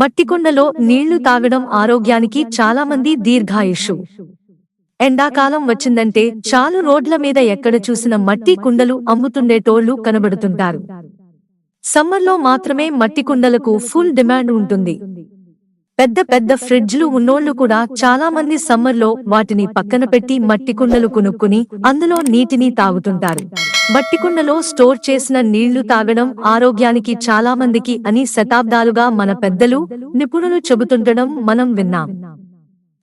మట్టికుండలో నీళ్ళు తాగడం ఆరోగ్యానికి చాలా మంది దీర్ఘాయుషు. ఎండాకాలం వచ్చిందంటే చాలు రోడ్ల మీద ఎక్కడ చూసిన మట్టి కుండలు అమ్ముతుండేటోళ్ళు కనబడుతుంటారు. సమ్మర్లో మాత్రమే మట్టి కుండలకు ఫుల్ డిమాండ్ ఉంటుంది. పెద్ద పెద్ద ఫ్రిడ్జ్లు ఉన్నోళ్ళు కూడా చాలా మంది సమ్మర్లో వాటిని పక్కన పెట్టి మట్టి కుండలు కొనుక్కుని అందులో నీటిని తాగుతుంటారు. మట్టి కుండలో స్టోర్ చేసిన నీళ్ళు తాగడం ఆరోగ్యానికి చాలా మందికి అని శతాబ్దాలుగా మన పెద్దలు నిపుణులు చెబుతుండడం మనం విన్నాం.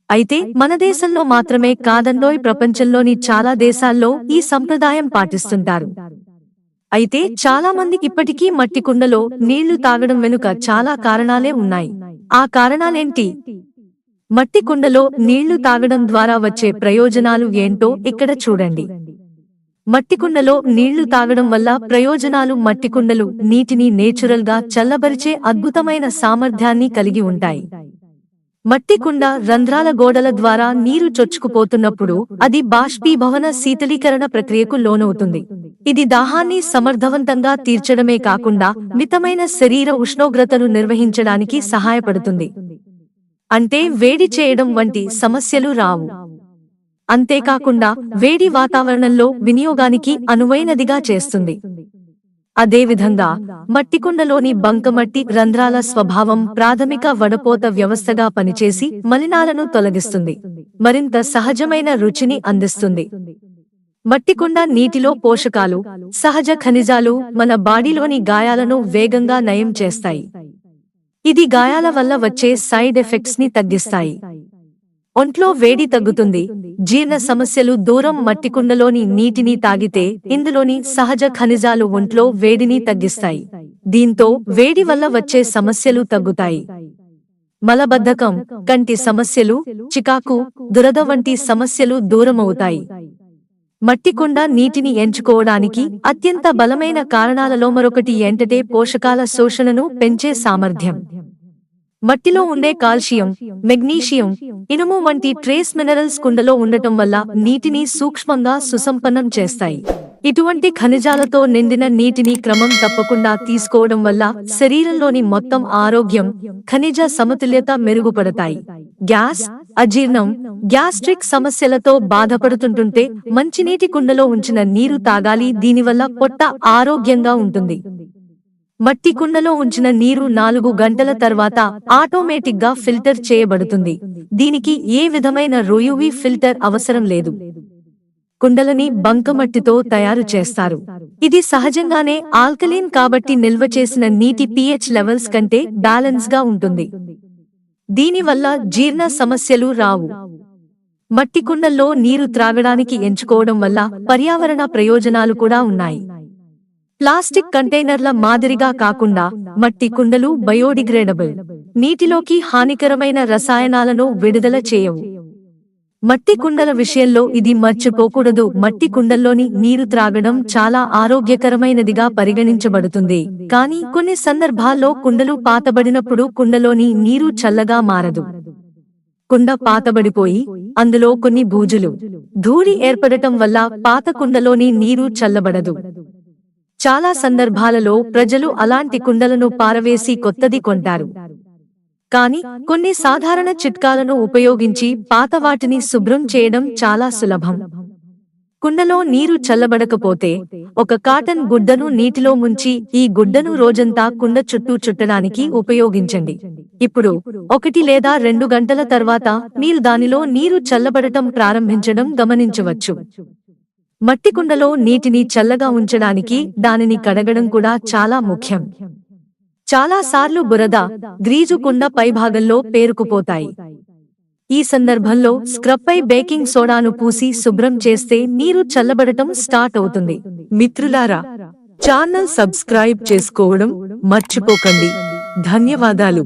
అయితే మన దేశంలో మాత్రమే కాదండోయ్ ప్రపంచంలోని చాలా దేశాల్లో ఈ సంప్రదాయం పాటిస్తుంటారు. అయితే చాలా మంది ఇప్పటికీ మట్టి కుండలో నీళ్ళు తాగడం వెనుక చాలా కారణాలే ఉన్నాయి. ఆ కారణాలేంటి? మట్టి కుండలో నీళ్ళు తాగడం ద్వారా వచ్చే ప్రయోజనాలు ఏంటో ఇక్కడ చూడండి. మట్టి కుండలో నీళ్ళు తాగడం వల్ల ప్రయోజనాలు మట్టి కుండలు నీటిని నేచురల్గా చల్లబరిచే అద్భుతమైన సామర్థ్యాన్ని కలిగి ఉంటాయి. మట్టి కుండ రంధ్రాల గోడల ద్వారా నీరు చొచ్చుకుపోతున్నప్పుడు అది బాష్పీభవన శీతలీకరణ ప్రక్రియకు లోనవుతుంది. ఇది దాహాన్ని సమర్థవంతంగా తీర్చడమే కాకుండా మితమైన శరీర ఉష్ణోగ్రతను నిర్వహించడానికి సహాయపడుతుంది. అంటే వేడి చేయడం వంటి సమస్యలు రావు. అంతేకాకుండా వేడి వాతావరణంలో వినియోగానికి అనువైనదిగా చేస్తుంది. అదేవిధంగా మట్టికుండలోని బంకమట్టి రంధ్రాల స్వభావం ప్రాథమిక వడపోత వ్యవస్థగా పనిచేసి మలినాలను తొలగిస్తుంది. మరింత సహజమైన రుచిని అందిస్తుంది. మట్టికుండ నీటిలో పోషకాలు సహజ ఖనిజాలు మన బాడీలోని గాయాలను వేగంగా నయం చేస్తాయి. ఇది గాయాల వల్ల వచ్చే సైడ్ ఎఫెక్ట్స్ని తగ్గిస్తాయి. ఒంట్లో వేడి తగ్గుతుంది. జీర్ణ సమస్యలు దూరం మట్టికుండలోని నీటిని తాగితే ఇందులోని సహజ ఖనిజాలు ఒంట్లో వేడిని తగ్గిస్తాయి. దీంతో వేడి వల్ల వచ్చే సమస్యలు తగ్గుతాయి. మలబద్ధకం కంటి సమస్యలు చికాకు దురద వంటి సమస్యలు దూరమవుతాయి. మట్టికొండ నీటిని ఎంచుకోవడానికి అత్యంత బలమైన కారణాలలో మరొకటి ఏంటంటే పోషకాల శోషణను పెంచే సామర్థ్యం. మట్టిలో ఉండే కాల్షియం మెగ్నీషియం ఇనుము వంటి ట్రేస్ మినరల్స్ కుండలో ఉండటం వల్ల నీటిని సూక్ష్మంగా సుసంపన్నం చేస్తాయి. ఇటువంటి ఖనిజాలతో నిండిన నీటిని క్రమం తప్పకుండా తీసుకోవడం వల్ల శరీరంలోని మొత్తం ఆరోగ్యం ఖనిజ సమతుల్యత మెరుగుపడతాయి. గ్యాస్ అజీర్ణం గ్యాస్ట్రిక్ సమస్యలతో బాధపడుతుంటుంటే మంచినీటి కుండలో ఉంచిన నీరు తాగాలి దీనివల్ల పొట్ట ఆరోగ్యంగా ఉంటుంది. మట్టి కుండలో ఉంచిన నీరు నాలుగు గంటల తర్వాత ఆటోమేటిక్గా ఫిల్టర్ చేయబడుతుంది. దీనికి ఏ విధమైన రొయువి ఫిల్టర్ అవసరం లేదు. కుండలని బంకమట్టితో తయారు చేస్తారు. ఇది సహజంగానే ఆల్కలీన్ కాబట్టి నిల్వ చేసిన నీటి పిహెచ్ లెవెల్స్ కంటే బ్యాలెన్స్గా ఉంటుంది. దీనివల్ల జీర్ణ సమస్యలు రావు. మట్టి కుండల్లో నీరు త్రాగడానికి ఎంచుకోవడం వల్ల పర్యావరణ ప్రయోజనాలు కూడా ఉన్నాయి. ప్లాస్టిక్ కంటైనర్ల మాదిరిగా కాకుండా మట్టి కుండలు బయోడిగ్రేడబుల్. నీటిలోకి హానికరమైన రసాయనాలను విడుదల చేయవు. మట్టి కుండల విషయంలో ఇది మర్చిపోకూడదు. మట్టి కుండల్లోని నీరు త్రాగడం చాలా ఆరోగ్యకరమైనదిగా పరిగణించబడుతుంది. కానీ కొన్ని సందర్భాల్లో కుండలు పాతబడినప్పుడు కుండలోని నీరు చల్లగా మారదు. కుండ పాతబడిపోయి అందులో కొన్ని బూజులు. ధూళి ఏర్పడటం వల్ల పాత కుండలోని నీరు చల్లబడదు. చాలా సందర్భాలలో ప్రజలు అలాంటి కుండలను పారవేసి కొత్తది కొంటారు. కానీ కొన్ని సాధారణ చిట్కాలను ఉపయోగించి పాత వాటిని శుభ్రం చేయడం చాలా సులభం. కుండలో నీరు చల్లబడకపోతే ఒక కాటన్ గుడ్డను నీటిలో ముంచి ఈ గుడ్డను రోజంతా కుండ చుట్టూ చుట్టడానికి ఉపయోగించండి. ఇప్పుడు ఒకటి లేదా రెండు గంటల తర్వాత మీరు దానిలో నీరు చల్లబడటం ప్రారంభించడం గమనించవచ్చు. మట్టి కుండలో నీటిని చల్లగా ఉంచడానికి దానిని కడగడం కూడా చాలా ముఖ్యం. చాలా సార్లు బురద గ్రీజు కుండ పైభాగంలో పేరుకుపోతాయి. ఈ సందర్భంలో స్క్రబ్పై బేకింగ్ సోడాను పూసి శుభ్రం చేస్తే నీరు చల్లబడటం స్టార్ట్ అవుతుంది. మిత్రులారా ఛానల్ సబ్స్క్రైబ్ చేసుకోవడం మర్చిపోకండి. ధన్యవాదాలు.